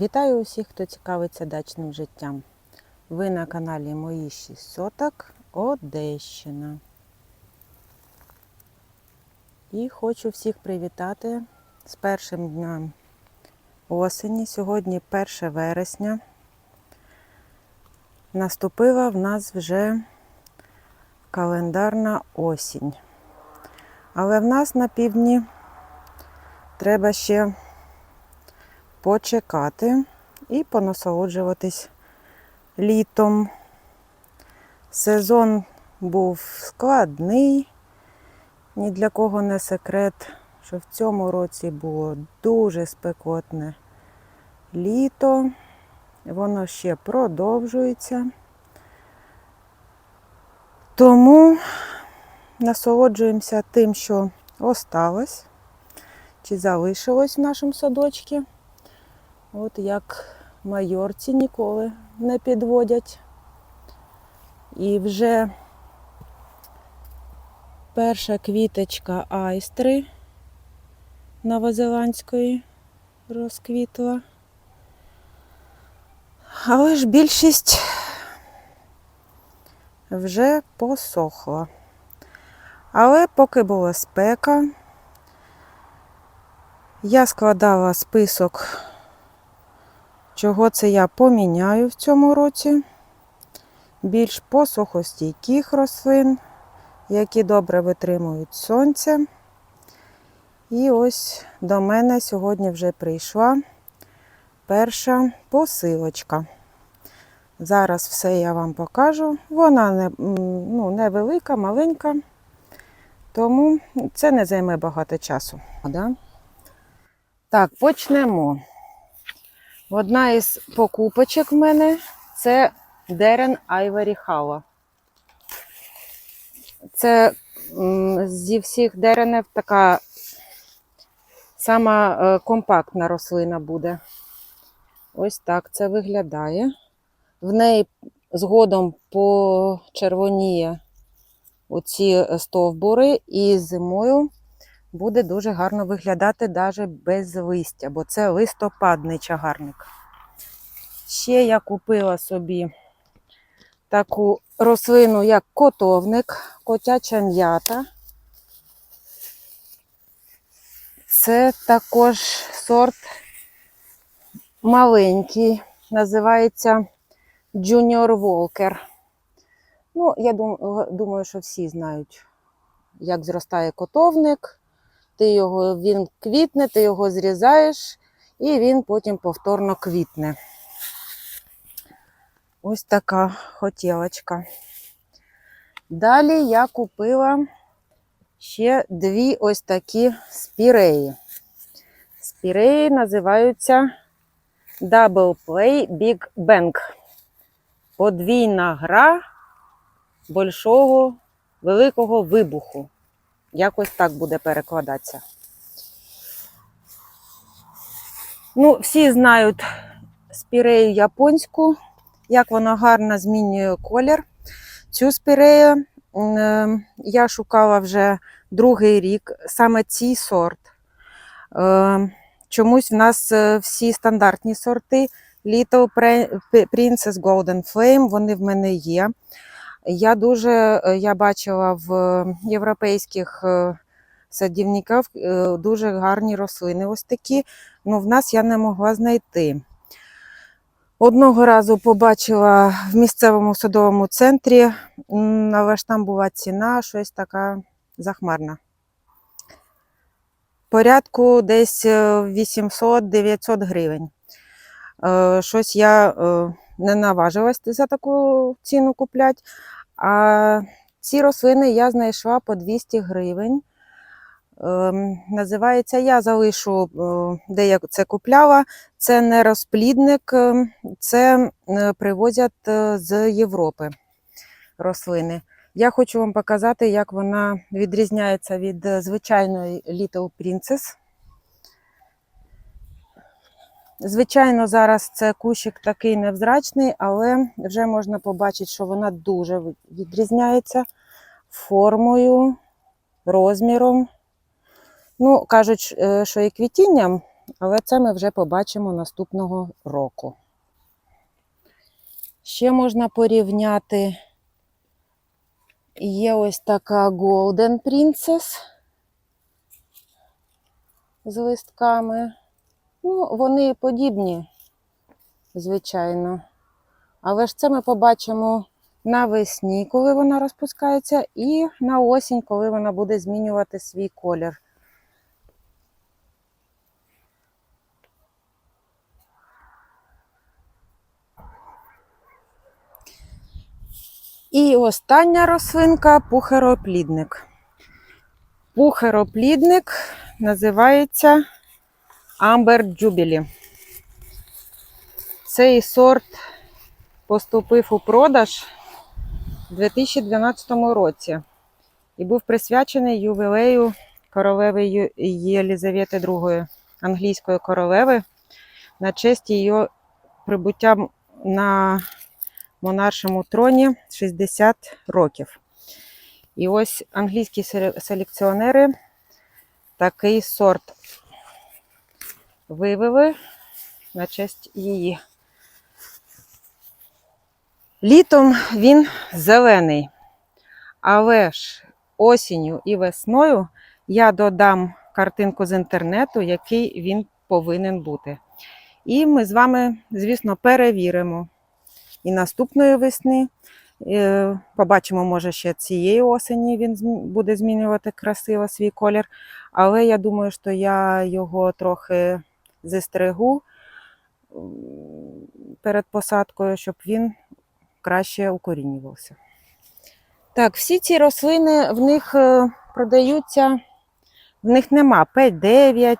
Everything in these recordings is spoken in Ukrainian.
Вітаю усіх, хто цікавиться дачним життям. Ви на каналі Мої 6 соток Одещина. І хочу всіх привітати з першим днем осені. Сьогодні 1 вересня. Наступила в нас вже календарна осінь. Але в нас на півдні треба ще почекати і понасолоджуватись літом. Сезон був складний, ні для кого не секрет, що в цьому році було дуже спекотне літо, воно ще продовжується. Тому насолоджуємося тим, що осталось чи залишилось в нашому садочку. От як майорці ніколи не підводять. І вже перша квіточка айстри новозеландської розквітла. Але ж більшість вже посохла. Але поки була спека, я складала список чого це я поміняю в цьому році. Більш посухостійких рослин, які добре витримують сонце. І ось до мене сьогодні вже прийшла перша посилочка. Зараз все я вам покажу. Вона не, ну, невелика, маленька, тому це не займе багато часу. Да? Так, почнемо. Одна із покупочок в мене це Дерен Айвері Хауа. Це зі всіх деренів така сама е, компактна рослина буде. Ось так це виглядає. В неї згодом почервоніє оці стовбури, і зимою буде дуже гарно виглядати навіть без листя, бо це листопадний чагарник. Ще я купила собі таку рослину, як котовник, котяча м'ята. Це також сорт маленький, називається Junior Walker. Ну, я думаю, що всі знають, як зростає котовник ти його, він квітне, ти його зрізаєш, і він потім повторно квітне. Ось така хотілочка. Далі я купила ще дві ось такі спіреї. Спіреї називаються Double Play Big Bang. Подвійна гра большого великого вибуху. Якось так буде перекладатися. Ну, всі знають спірею японську, як вона гарно змінює колір. Цю спірею е, я шукала вже другий рік, саме цей сорт. Е, чомусь в нас е, всі стандартні сорти. Little Princess Golden Flame, вони в мене є. Я дуже е, я бачила в європейських е, садівниках е, дуже гарні рослини. Ось такі, ну в нас я не могла знайти. Одного разу побачила в місцевому садовому центрі, але ж там була ціна, щось така захмарна. Порядку десь 800-900 гривень. Щось я не наважилась за таку ціну купляти. А ці рослини я знайшла по 200 гривень. Ем, називається, я залишу, е, де я це купляла. Це не розплідник, ем, це е, привозять е, з Європи рослини. Я хочу вам показати, як вона відрізняється від звичайної Little Princess. Звичайно, зараз це кущик такий невзрачний, але вже можна побачити, що вона дуже відрізняється формою, розміром. Ну, кажуть, що і квітінням але це ми вже побачимо наступного року. Ще можна порівняти. Є ось така Golden Princess з листками. Ну, вони подібні, звичайно. Але ж це ми побачимо навесні, коли вона розпускається, і на осінь, коли вона буде змінювати свій колір. І остання рослинка пухероплідник. Пухероплідник називається Amber Jubilee. Цей сорт поступив у продаж у 2012 році і був присвячений ювілею королеви Єлізавети II, англійської королеви, на честь її прибуття на монаршому троні 60 років. І ось англійські селекціонери такий сорт вивели на честь її. Літом він зелений, але ж осінню і весною я додам картинку з інтернету, який він повинен бути. І ми з вами, звісно, перевіримо і наступної весни. Е, Побачимо, може, ще цієї осені він буде змінювати красиво свій колір. Але я думаю, що я його трохи зістригу перед посадкою, щоб він краще укорінювався. Так, всі ці рослини в них е, продаються, в них нема П9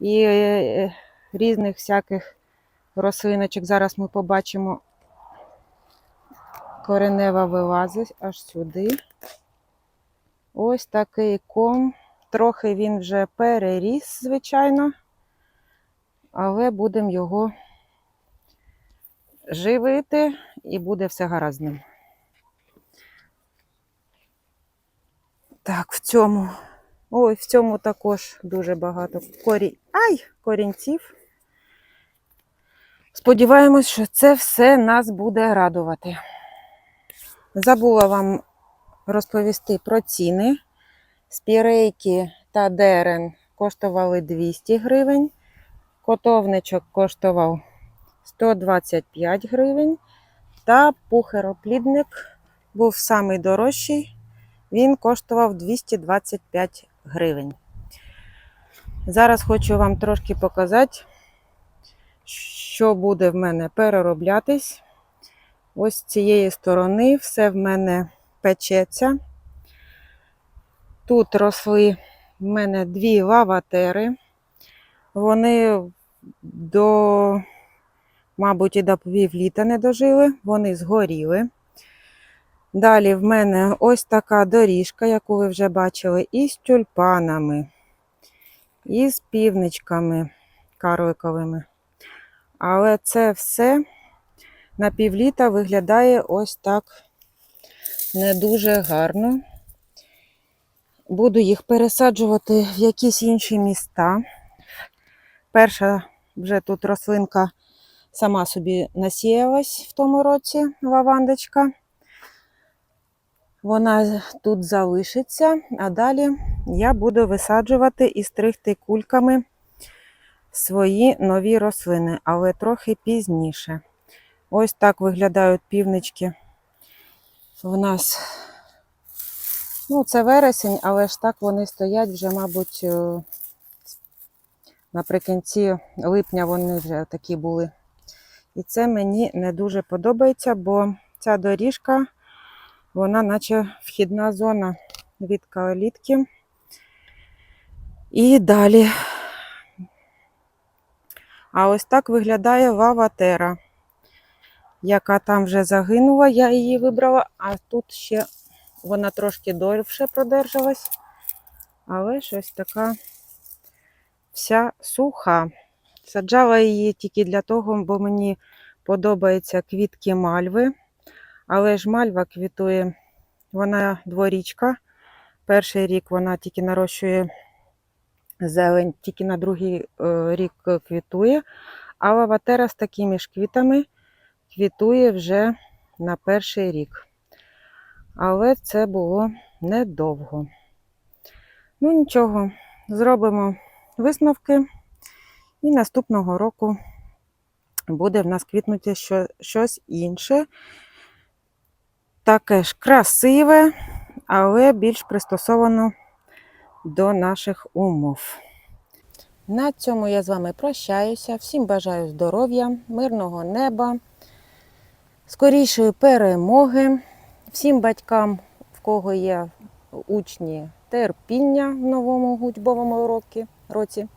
і е, різних всяких рослиночок. Зараз ми побачимо коренева вилазить аж сюди. Ось такий ком. Трохи він вже переріс, звичайно, але будемо його живити і буде все гаразд. Так, в цьому. Ой, в цьому також дуже багато корінь. Ай, корінців. Сподіваємось, що це все нас буде радувати. Забула вам розповісти про ціни. Спірейки та дерен коштували 200 гривень. Котовничок коштував 125 гривень. Та пухероплідник був самий дорожчий. Він коштував 225 гривень. Зараз хочу вам трошки показати, що буде в мене перероблятись. Ось з цієї сторони все в мене печеться. Тут росли в мене дві лаватери. Вони до, мабуть, і до півліта не дожили, вони згоріли. Далі в мене ось така доріжка, яку ви вже бачили, із тюльпанами, і з півничками карликовими. Але це все на півліта виглядає ось так не дуже гарно. Буду їх пересаджувати в якісь інші міста. Перша вже тут рослинка сама собі насіялась в тому році лавандочка. Вона тут залишиться, а далі я буду висаджувати і стригти кульками свої нові рослини, але трохи пізніше. Ось так виглядають півнички. У нас, ну, це вересень, але ж так вони стоять вже, мабуть, е, наприкінці липня вони вже такі були. І це мені не дуже подобається, бо ця доріжка, вона наче вхідна зона від калітки. І далі. А ось так виглядає лаватера, яка там вже загинула, я її вибрала, а тут ще вона трошки довше продержалась, але щось така вся суха. Саджала її тільки для того, бо мені подобаються квітки мальви. Але ж мальва квітує, вона дворічка. Перший рік вона тільки нарощує зелень, тільки на другий е, рік квітує. А лаватера з такими ж квітами квітує вже на перший рік. Але це було недовго. Ну нічого, зробимо висновки, і наступного року буде в нас квітнути що, щось інше. Таке ж красиве, але більш пристосовано до наших умов. На цьому я з вами прощаюся. Всім бажаю здоров'я, мирного неба, скорішої перемоги. Всім батькам, в кого є учні, терпіння в новому учбовому році. Році.